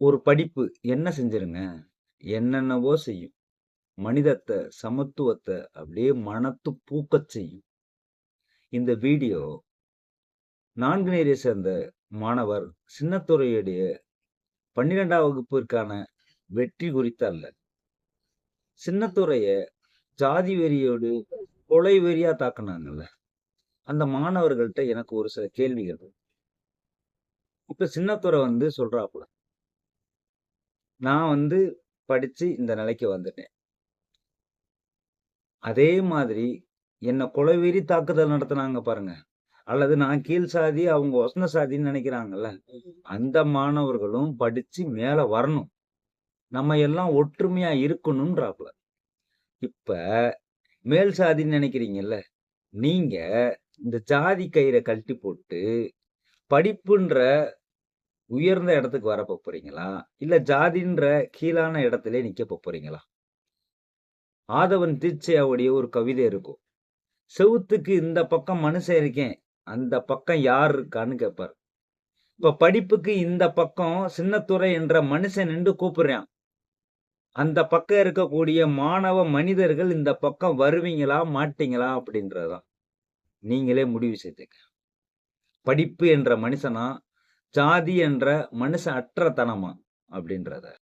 ஒரு படிப்பு என்ன செஞ்சிருங்க? என்னென்னவோ செய்யும். மனிதத்த, சமத்துவத்தை அப்படியே மனத்து பூக்கச் செய்யும். இந்த வீடியோ நான்கு நேரை சேர்ந்த மாணவர் சின்னத்துறையுடைய பன்னிரெண்டாம் வகுப்பிற்கான வெற்றி குறித்த அல்ல. சின்னத்துறைய ஜாதி வெறியோடு, கொலை வெறியா தாக்குனாங்கல்ல. அந்த மாணவர்கள்ட்ட எனக்கு ஒரு சில கேள்விகள். இப்ப சின்னத்துறை வந்து சொல்றாப்புல. நான் வந்து படிச்சு இந்த நிலைக்கு வந்துட்டேன். அதே மாதிரி என்ன கொலைவெறி தாக்குதல் நடத்துனாங்க பாருங்க. அல்லது நான் கீழ் சாதி, அவங்க ஒசன சாதின்னு நினைக்கிறாங்கல்ல அந்த மாணவர்களும் படிச்சு மேல வரணும். நம்ம எல்லாம் ஒற்றுமையா இருக்கணும்ன்றாப்புல. இப்ப மேல் சாதின்னு நினைக்கிறீங்கல்ல நீங்க இந்த ஜாதி கயிற கழட்டி போட்டு, படிப்புன்ற உயர்ந்த இடத்துக்கு வர போறீங்களா? இல்ல ஜாதின்ற கீழான இடத்துல நிக்க போறீங்களா? ஆதவன் தீட்சையாவுடைய ஒரு கவிதை இருக்கும். செவுத்துக்கு இந்த பக்கம் மனுஷன் இருக்கேன். அந்த பக்கம் யார் இருக்கான்னு கேட்பாரு. இப்ப படிப்புக்கு இந்த பக்கம் சின்னத்துறை என்ற மனுஷன் நின்று கூப்பிடுறான். அந்த பக்கம் இருக்கக்கூடிய மாணவ மனிதர்கள் இந்த பக்கம் வருவீங்களா? மாட்டீங்களா? அப்படின்றதுதான் நீங்களே முடிவு செய்துக்க படிப்பு என்ற மனுஷனா? ஜாதி என்ற மனுஷ அற்றத்தனமா அப்படின்றத.